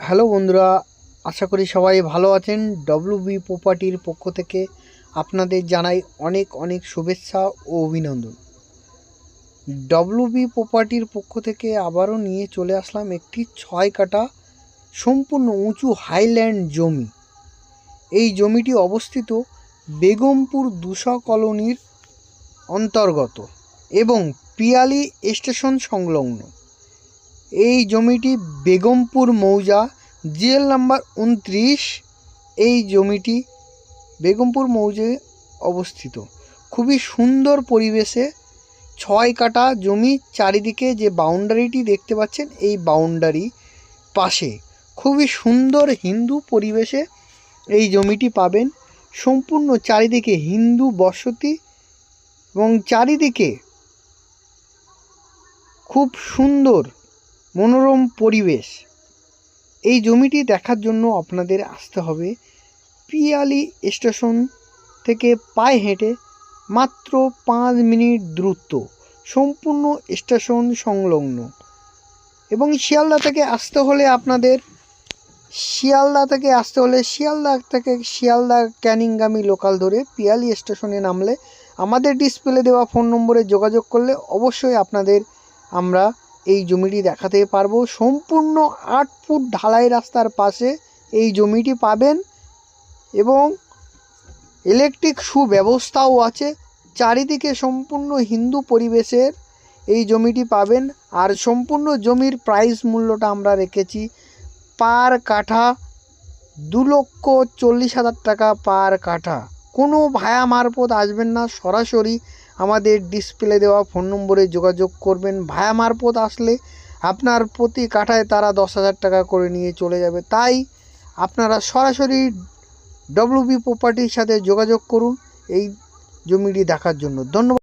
Hello বন্ধুরা, আশা করি সবাই ভালো আছেন। ডব্লিউ বি প্রপার্টির পক্ষ থেকে আপনাদের জানাই অনেক অনেক শুভেচ্ছা ও অভিনন্দন। ডব্লিউ বি প্রপার্টির পক্ষ থেকে আবারও নিয়ে চলে আসলাম একটি ছয় কাটা সম্পূর্ণ উঁচু হাইল্যান্ড জমি। এই জমিটি অবস্থিত বেগমপুর দুশা কলোনির অন্তর্গত এবং পিয়ালি স্টেশন সংলগ্ন। এই জমিটি বেগমপুর মৌজা জিএল নাম্বার উনত্রিশ। এই জমিটি বেগমপুর মৌজায় অবস্থিত। খুবই সুন্দর পরিবেশে ছয় কাটা জমি চারিদিকে যে বাউন্ডারিটি দেখতে পাচ্ছেন, এই বাউন্ডারি পাশে খুবই সুন্দর হিন্দু পরিবেশে এই জমিটি পাবেন। সম্পূর্ণ চারিদিকে হিন্দু বসতি এবং চারিদিকে খুব সুন্দর মনোরম পরিবেশ। এই জমিটি দেখার জন্য আপনাদের আসতে হবে পিয়ালি স্টেশন থেকে পায়ে হেঁটে মাত্র পাঁচ মিনিট দূরত্ব, সম্পূর্ণ স্টেশন সংলগ্ন। এবং শিয়ালদা থেকে আসতে হলে আপনাদের শিয়ালদা থেকে আসতে হলে শিয়ালদা থেকে শিয়ালদা ক্যানিংগামী লোকাল ধরে পিয়ালি স্টেশনে নামলে আমাদের ডিসপ্লে দেওয়া ফোন নম্বরে যোগাযোগ করলে অবশ্যই আপনাদের আমরা এই জমিটি দেখাতে পারব। সম্পূর্ণ আট ফুট ঢালাই রাস্তার পাশে এই জমিটি পাবেন এবং ইলেকট্রিক সুব্যবস্থাও আছে। চারিদিকে সম্পূর্ণ হিন্দু পরিবেশের এই জমিটি পাবেন। আর সম্পূর্ণ জমির প্রাইস মূল্যটা আমরা রেখেছি পার কাঠা দু লক্ষ চল্লিশ হাজার টাকা পার কাঠা। কোনো ভায়া মারফত আসবেন না, সরাসরি আমাদের ডিসপ্লে দেওয়া ফোন নম্বরে যোগাযোগ করবেন। ভায়া মারফত আসলে আপনার প্রতি কাঠায় তারা দশ হাজার টাকা করে নিয়ে চলে যাবে। তাই আপনারা সরাসরি ডব্লিউবি প্রপার্টির সাথে যোগাযোগ করুন, এই জমিটি দেখার জন্য। ধন্যবাদ।